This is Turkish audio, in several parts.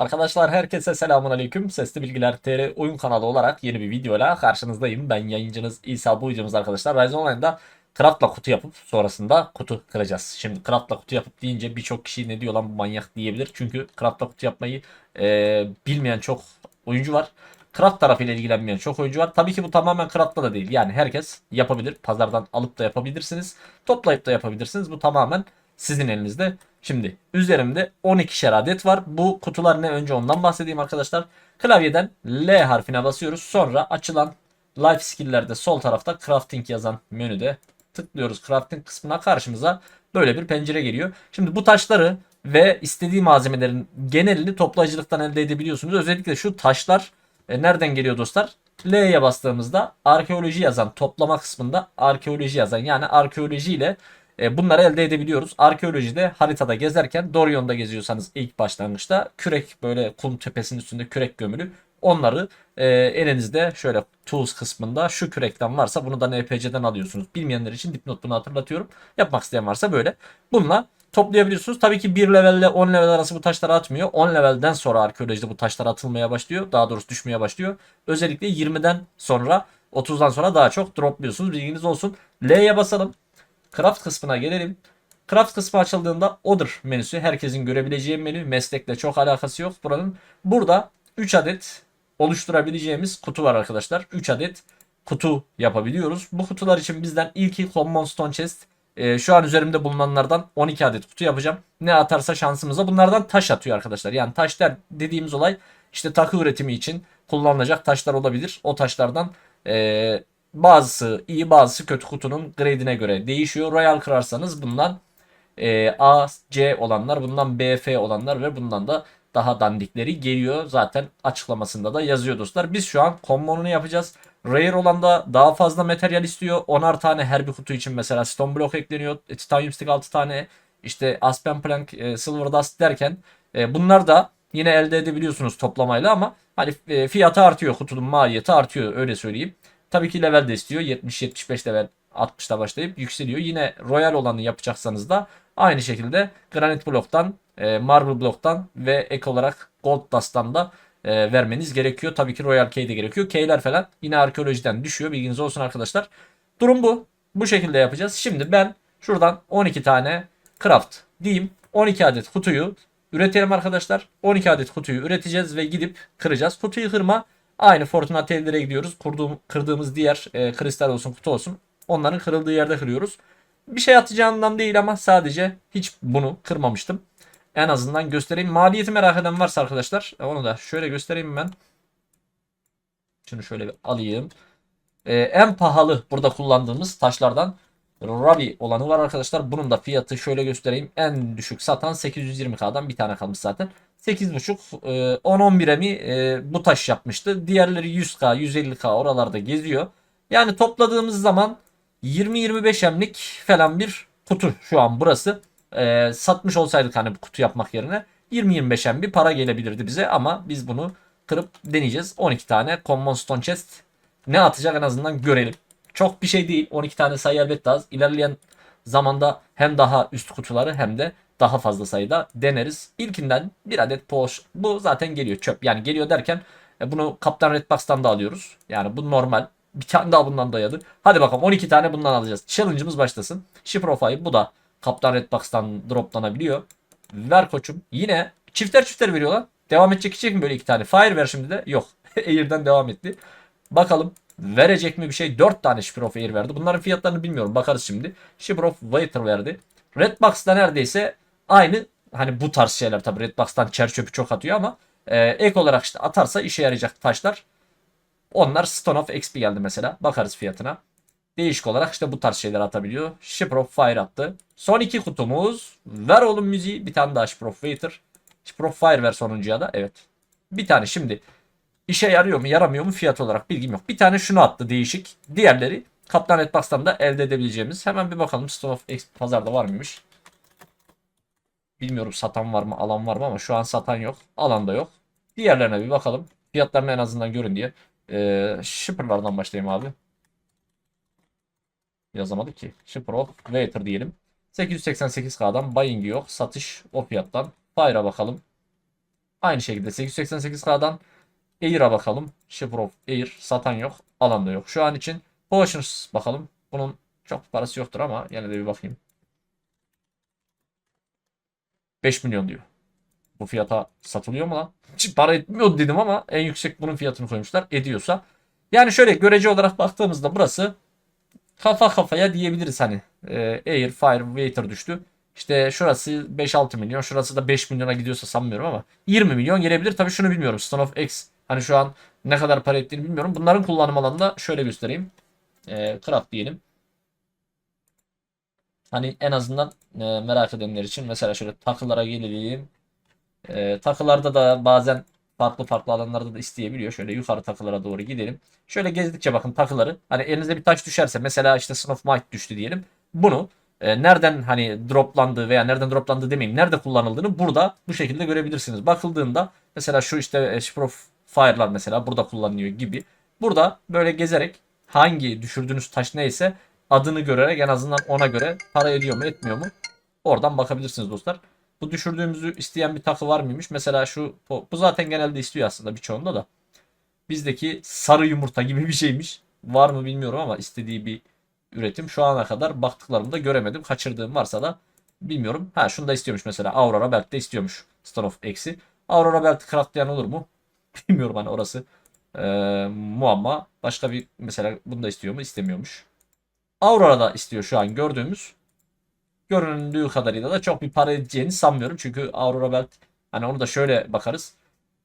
Arkadaşlar herkese selamun aleyküm. Sesli Bilgiler TR oyun kanalı olarak yeni bir videoyla karşınızdayım. Ben yayıncınız İsa bu videomuz arkadaşlar. Rise Online'da craftla kutu yapıp sonrasında kutu kıracağız. Şimdi craftla kutu yapıp deyince birçok kişi ne diyor lan bu manyak diyebilir. Çünkü craftla kutu yapmayı e, bilmeyen çok oyuncu var. Craft tarafıyla ilgilenmeyen çok oyuncu var. Tabii ki bu tamamen craftla da değil. Yani herkes yapabilir. Pazardan alıp da yapabilirsiniz. Toplayıp da yapabilirsiniz. Bu tamamen sizin elinizde. Şimdi üzerimde 12'şer adet var. Bu kutular ne? Önce ondan bahsedeyim arkadaşlar. Klavyeden L harfine basıyoruz. Sonra açılan Life Skill'lerde sol tarafta Crafting yazan menüde tıklıyoruz. Crafting kısmına karşımıza böyle bir pencere geliyor. Şimdi bu taşları ve istediği malzemelerin genelini toplayıcılıktan elde edebiliyorsunuz. Özellikle şu taşlar e, nereden geliyor dostlar? L'ye bastığımızda arkeoloji yazan toplama kısmında arkeoloji yazan yani arkeoloji ile e, bunları elde edebiliyoruz. Arkeolojide haritada gezerken Dorion'da geziyorsanız ilk başlangıçta kürek böyle kum tepesinin üstünde kürek gömülü. Onları e, elinizde şöyle tools kısmında şu kürekten varsa bunu da NPC'den alıyorsunuz. Bilmeyenler için dipnot bunu hatırlatıyorum. Yapmak isteyen varsa böyle. Bununla toplayabiliyorsunuz. Tabii ki 1 level ile 10 level arası bu taşlar atmıyor. 10 levelden sonra arkeolojide bu taşlar atılmaya başlıyor. Daha doğrusu düşmeye başlıyor. Özellikle 20'den sonra 30'dan sonra daha çok dropluyorsunuz. Bilginiz olsun. L'ye basalım. Craft kısmına gelelim. Craft kısmı açıldığında Order menüsü herkesin görebileceği menü. Meslekle çok alakası yok buranın. Burada 3 adet oluşturabileceğimiz kutu var arkadaşlar. 3 adet kutu yapabiliyoruz. Bu kutular için bizden ilki Common Stone Chest. Ee, şu an üzerimde bulunanlardan 12 adet kutu yapacağım. Ne atarsa şansımıza bunlardan taş atıyor arkadaşlar. Yani taş der dediğimiz olay işte takı üretimi için kullanılacak taşlar olabilir. O taşlardan ee, bazısı iyi bazısı kötü kutunun grade'ine göre değişiyor. Royal kırarsanız bundan e, A, C olanlar, bundan B, F olanlar ve bundan da daha dandikleri geliyor. Zaten açıklamasında da yazıyor dostlar. Biz şu an common'unu yapacağız. Rare olan da daha fazla materyal istiyor. 10'ar tane her bir kutu için mesela stone block ekleniyor. E, Titanium stick 6 tane işte aspen plank, e, silver dust derken e, bunlar da yine elde edebiliyorsunuz toplamayla ama hani e, fiyatı artıyor. Kutunun maliyeti artıyor öyle söyleyeyim. Tabii ki level de istiyor. 70-75 level 60'ta başlayıp yükseliyor. Yine royal olanı yapacaksanız da aynı şekilde granite bloktan, e, marble bloktan ve ek olarak gold dust'tan da e, vermeniz gerekiyor. Tabii ki royal key de gerekiyor. Keyler falan yine arkeolojiden düşüyor. Bilginiz olsun arkadaşlar. Durum bu. Bu şekilde yapacağız. Şimdi ben şuradan 12 tane craft diyeyim. 12 adet kutuyu üretelim arkadaşlar. 12 adet kutuyu üreteceğiz ve gidip kıracağız. Kutuyu kırma Aynı Fortnite evlere gidiyoruz. Kurduğum, kırdığımız diğer e, kristal olsun kutu olsun. Onların kırıldığı yerde kırıyoruz. Bir şey atacağından değil ama sadece hiç bunu kırmamıştım. En azından göstereyim. Maliyeti merak eden varsa arkadaşlar e, onu da şöyle göstereyim ben. Şunu şöyle bir alayım. Ee, en pahalı burada kullandığımız taşlardan Ruby olanı var arkadaşlar. Bunun da fiyatı şöyle göstereyim. En düşük satan 820k'dan bir tane kalmış zaten. 8.5 10-11'e mi e, bu taş yapmıştı. Diğerleri 100k 150k oralarda geziyor. Yani topladığımız zaman 20-25 emlik falan bir kutu şu an burası. E, satmış olsaydık hani bu kutu yapmak yerine 20-25 em bir para gelebilirdi bize ama biz bunu kırıp deneyeceğiz. 12 tane Common Stone Chest ne atacak en azından görelim. Çok bir şey değil. 12 tane sayı elbette az. İlerleyen zamanda hem daha üst kutuları hem de daha fazla sayıda deneriz. İlkinden bir adet poş. Bu zaten geliyor çöp. Yani geliyor derken e, bunu Kaptan Redbox'tan da alıyoruz. Yani bu normal. Bir tane daha bundan dayadı. Hadi bakalım 12 tane bundan alacağız. Challenge'ımız başlasın. Profile bu da Kaptan Redbox'tan droplanabiliyor. Ver koçum. Yine çifter çifter veriyor lan. Devam edecek içecek mi böyle iki tane? Fire ver şimdi de. Yok. Air'den devam etti. Bakalım verecek mi bir şey? 4 tane Ship of Air verdi. Bunların fiyatlarını bilmiyorum. Bakarız şimdi. Ship of Waiter verdi. Redbox'ta neredeyse aynı hani bu tarz şeyler tabii Redbox'tan çer çöpü çok atıyor ama e, ek olarak işte atarsa işe yarayacak taşlar. Onlar Stone of XP geldi mesela. Bakarız fiyatına. Değişik olarak işte bu tarz şeyler atabiliyor. Of Fire attı. Son iki kutumuz. Ver oğlum müziği. Bir tane daha Shipper of Waiter. Of Fire ver sonuncuya da. Evet. Bir tane şimdi. İşe yarıyor mu yaramıyor mu fiyat olarak bilgim yok. Bir tane şunu attı değişik. Diğerleri Kaptan Redbox'tan da elde edebileceğimiz. Hemen bir bakalım Stone of XP pazarda var mıymış. Bilmiyorum satan var mı alan var mı ama şu an satan yok. Alan da yok. Diğerlerine bir bakalım. Fiyatlarını en azından görün diye. Ee, shipper'lardan başlayayım abi. Yazamadık ki. Shipper of Waiter diyelim. 888K'dan buying yok. Satış o fiyattan. Fire'a bakalım. Aynı şekilde 888K'dan Air'a bakalım. Shipper of Air satan yok. Alan da yok. Şu an için Potions bakalım. Bunun çok parası yoktur ama yine de bir bakayım. 5 milyon diyor. Bu fiyata satılıyor mu lan? Hiç para etmiyor dedim ama en yüksek bunun fiyatını koymuşlar. Ediyorsa. Yani şöyle görece olarak baktığımızda burası kafa kafaya diyebiliriz hani. Ee, Air, Fire, Waiter düştü. İşte şurası 5-6 milyon. Şurası da 5 milyona gidiyorsa sanmıyorum ama 20 milyon gelebilir. Tabii şunu bilmiyorum. Stone of X hani şu an ne kadar para ettiğini bilmiyorum. Bunların kullanım alanını da şöyle göstereyim. Ee, craft diyelim. Hani en azından e, merak edenler için mesela şöyle takılara gelelim. E, takılarda da bazen farklı farklı alanlarda da isteyebiliyor. Şöyle yukarı takılara doğru gidelim. Şöyle gezdikçe bakın takıları. Hani elinize bir taş düşerse mesela işte Son of Might düştü diyelim. Bunu e, nereden hani droplandığı veya nereden droplandığı demeyeyim nerede kullanıldığını burada bu şekilde görebilirsiniz. Bakıldığında mesela şu işte e, of Fire'lar mesela burada kullanılıyor gibi. Burada böyle gezerek hangi düşürdüğünüz taş neyse adını görerek en azından ona göre para ediyor mu etmiyor mu oradan bakabilirsiniz dostlar. Bu düşürdüğümüzü isteyen bir takı var mıymış? Mesela şu bu, zaten genelde istiyor aslında birçoğunda da. Bizdeki sarı yumurta gibi bir şeymiş. Var mı bilmiyorum ama istediği bir üretim şu ana kadar baktıklarımda göremedim. Kaçırdığım varsa da bilmiyorum. Ha şunu da istiyormuş mesela. Aurora Belt de istiyormuş. Star of X'i. Aurora Belt craftlayan olur mu? Bilmiyorum hani orası. Ee, muamma. Başka bir mesela bunu da istiyor mu? İstemiyormuş. Aurora da istiyor şu an gördüğümüz. Göründüğü kadarıyla da çok bir para edeceğini sanmıyorum. Çünkü Aurora Belt hani onu da şöyle bakarız.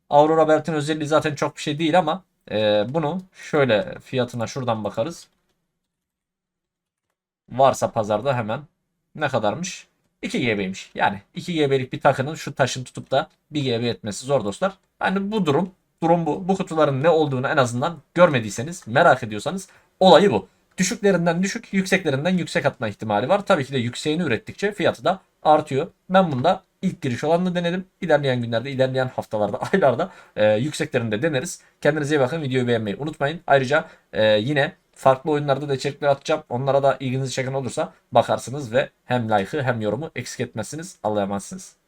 Aurora Belt'in özelliği zaten çok bir şey değil ama e, bunu şöyle fiyatına şuradan bakarız. Varsa pazarda hemen ne kadarmış? 2 GB'ymiş. Yani 2 GB'lik bir takının şu taşın tutup da 1 GB etmesi zor dostlar. Yani bu durum, durum bu. Bu kutuların ne olduğunu en azından görmediyseniz, merak ediyorsanız olayı bu. Düşüklerinden düşük, yükseklerinden yüksek atma ihtimali var. Tabii ki de yükseğini ürettikçe fiyatı da artıyor. Ben bunda ilk giriş olanını denedim. İlerleyen günlerde, ilerleyen haftalarda, aylarda e, yükseklerinde deneriz. Kendinize iyi bakın. Videoyu beğenmeyi unutmayın. Ayrıca e, yine farklı oyunlarda da içerikler atacağım. Onlara da ilginizi çeken olursa bakarsınız ve hem like'ı hem yorumu eksik etmezsiniz. Allah'a emanetsiniz.